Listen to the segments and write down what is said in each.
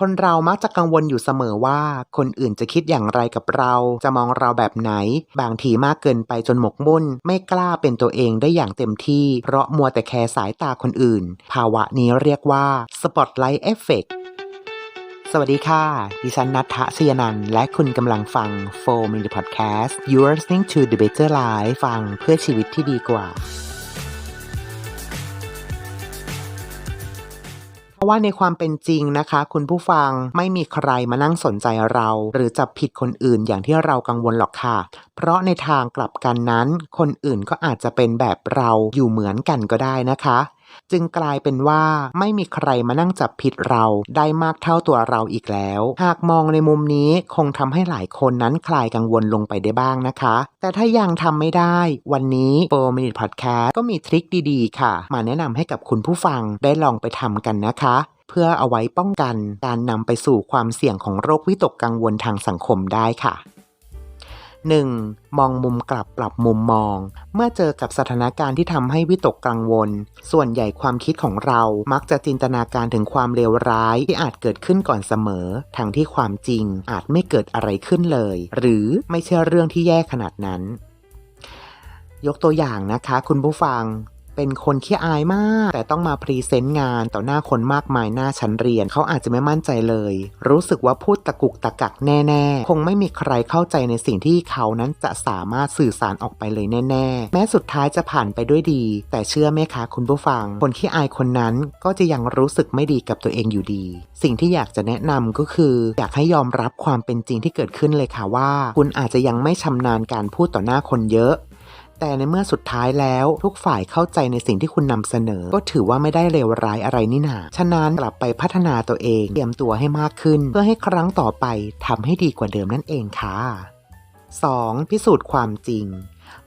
คนเรามักจะกังวลอยู่เสมอว่า คนอื่นจะคิดอย่างไรกับเรา จะมองเราแบบไหน บางทีมากเกินไปจนหมกมุ่น ไม่กล้าเป็นตัวเองได้อย่างเต็มที่ เพราะมัวแต่แคร์สายตาคนอื่น ภาวะนี้เรียกว่า Spotlight Effect สวัสดีค่ะ ดิฉันนัทธศยนัน และคุณกำลังฟัง4 Minute Podcast You're listening to the better life ฟังเพื่อชีวิตที่ดีกว่า ราะว่าในความเป็นจริงนะคะ คุณผู้ฟังไม่มีใครมานั่งสนใจเรา หรือจับผิดคนอื่นอย่างที่เรากังวลหรอกค่ะ เพราะในทางกลับกันนั้น คนอื่นก็อาจจะเป็นแบบเราอยู่เหมือนกันก็ได้นะคะ จึงกลายเป็นว่าไม่มีใครมานั่งจับผิดเราได้มากเท่าตัวเราอีกแล้ว หากมองในมุมนี้คงทำให้หลายคนนั้นคลายกังวลลงไปได้บ้างนะคะ แต่ถ้ายังทำไม่ได้ วันนี้4 Minute Podcast ก็มีทริคดีๆ ค่ะ มาแนะนำให้กับคุณผู้ฟังได้ลองไปทำกันนะคะเพื่อเอาไว้ป้องกันการนำไปสู่ความเสี่ยงของโรควิตกกังวลทางสังคมได้ค่ะ 1. มองมุมกลับปรับมุมมอง เมื่อเจอกับสถานการณ์ที่ทำให้วิตกกังวล ส่วนใหญ่ความคิดของเรามักจะจินตนาการถึงความเลวร้ายที่อาจเกิดขึ้นก่อนเสมอ ทั้งที่ความจริงอาจไม่เกิดอะไรขึ้นเลย หรือไม่ใช่เรื่องที่แย่ขนาดนั้น ยกตัวอย่างนะคะ คุณผู้ฟัง เป็นคนขี้อายมาก แต่ต้องมาพรีเซนต์งานต่อหน้าคนมากมายหน้าชั้นเรียนเขาอาจจะไม่มั่นใจเลย รู้สึกว่าพูดตะกุกตะกักแน่ๆ คงไม่มีใครเข้าใจในสิ่งที่เขานั้นจะสามารถสื่อสารออกไปเลยแน่ๆ แม้สุดท้ายจะผ่านไปด้วยดี แต่เชื่อไหมคะคุณผู้ฟัง คนขี้อายคนนั้นก็จะยังรู้สึกไม่ดีกับตัวเองอยู่ดี สิ่งที่อยากจะแนะนำก็คือ อยากให้ยอมรับความเป็นจริงที่เกิดขึ้นเลยค่ะว่า คุณอาจจะยังไม่ชำนาญการพูดต่อหน้าคนเยอะ แต่ในเมื่อสุดท้ายแล้วทุกฝ่ายเข้าใจในสิ่งที่คุณนำเสนอ ก็ถือว่าไม่ได้เลวร้ายอะไรนี่นาฉะนั้นกลับไปพัฒนาตัวเองเตรียมตัวให้มากขึ้น เพื่อให้ครั้งต่อไปทำให้ดีกว่าเดิมนั่นเองค่ะ 2. พิสูจน์ความจริง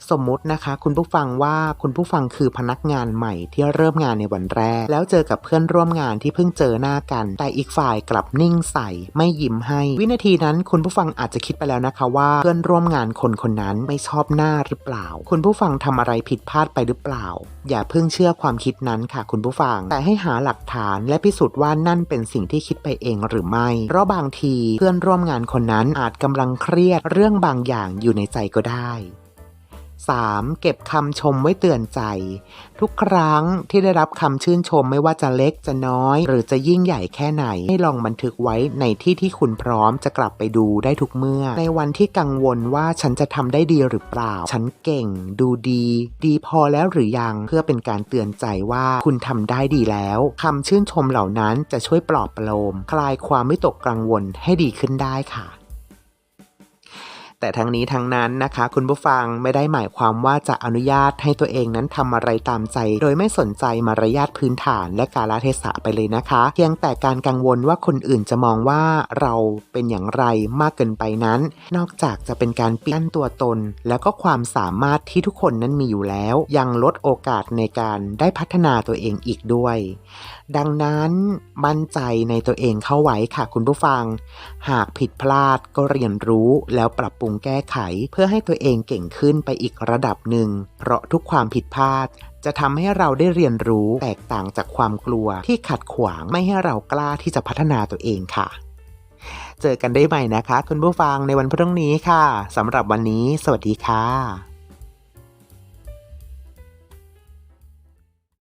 สมมุตินะคะ คุณผู้ฟังว่าคุณผู้ฟังคือพนักงานใหม่ที่เริ่มงานในวันแรก แล้วเจอกับเพื่อนร่วมงานที่เพิ่งเจอหน้ากัน แต่อีกฝ่ายกลับนิ่งใส่ไม่ยิ้มให้ วินาทีนั้นคุณผู้ฟังอาจจะคิดไปแล้วนะคะว่าเพื่อนร่วมงานคนคนนั้นไม่ชอบหน้าหรือเปล่า คุณผู้ฟังทำอะไรผิดพลาดไปหรือเปล่า อย่าเพิ่งเชื่อความคิดนั้นค่ะ คุณผู้ฟัง แต่ให้หาหลักฐานและพิสูจน์ว่านั่นเป็นสิ่งที่คิดไปเองหรือไม่ เพราะบางทีเพื่อนร่วมงานคนนั้นอาจกำลังเครียดเรื่องบางอย่างอยู่ในใจก็ได้ 3. เก็บคำชมไว้เตือนใจ ทุกครั้งที่ได้รับคำชื่นชมไม่ว่าจะเล็กจะน้อย หรือจะยิ่งใหญ่แค่ไหน ให้ลองบันทึกไว้ในที่ที่คุณพร้อมจะกลับไปดูได้ทุกเมื่อ ในวันที่กังวลว่าฉันจะทำได้ดีหรือเปล่า ฉันเก่ง ดูดี ดีพอแล้วหรือยังเพื่อเป็นการเตือนใจว่าคุณทำได้ดีแล้วคำชื่นชมเหล่านั้นจะช่วยปลอบประโลม คลายความไม่ตกกังวลให้ดีขึ้นได้ค่ะ แต่ทั้งนี้ทั้งนั้นนะคะ คุณผู้ฟังไม่ได้หมายความว่าจะอนุญาตให้ตัวเองนั้นทำอะไรตามใจ โดยไม่สนใจมารยาทพื้นฐานและกาลเทศะไปเลยนะคะ เพียงแต่การกังวลว่าคนอื่นจะมองว่าเราเป็นอย่างไรมากเกินไปนั้น นอกจากจะเป็นการปิดกั้นตัวตน แล้วก็ความสามารถที่ทุกคนนั้นมีอยู่แล้ว ยังลดโอกาสในการได้พัฒนาตัวเองอีกด้วย ดังนั้นมั่นใจในตัวเองเข้าไว้ค่ะคุณผู้ฟัง หากผิดพลาดก็เรียนรู้แล้วปรับปรุรุงแก้ไข เพื่อให้ตัวเองเก่งขึ้นไปอีกระดับหนึ่ง เพราะทุกความผิดพลาดจะทำให้เราได้เรียนรู้แตกต่างจากความกลัวที่ขัดขวางไม่ให้เรากล้าที่จะพัฒนาตัวเองค่ะ เจอกันได้ใหม่นะคะ คุณผู้ฟังในวันพรุ่งนี้ค่ะสำหรับวันนี้ สวัสดีค่ะ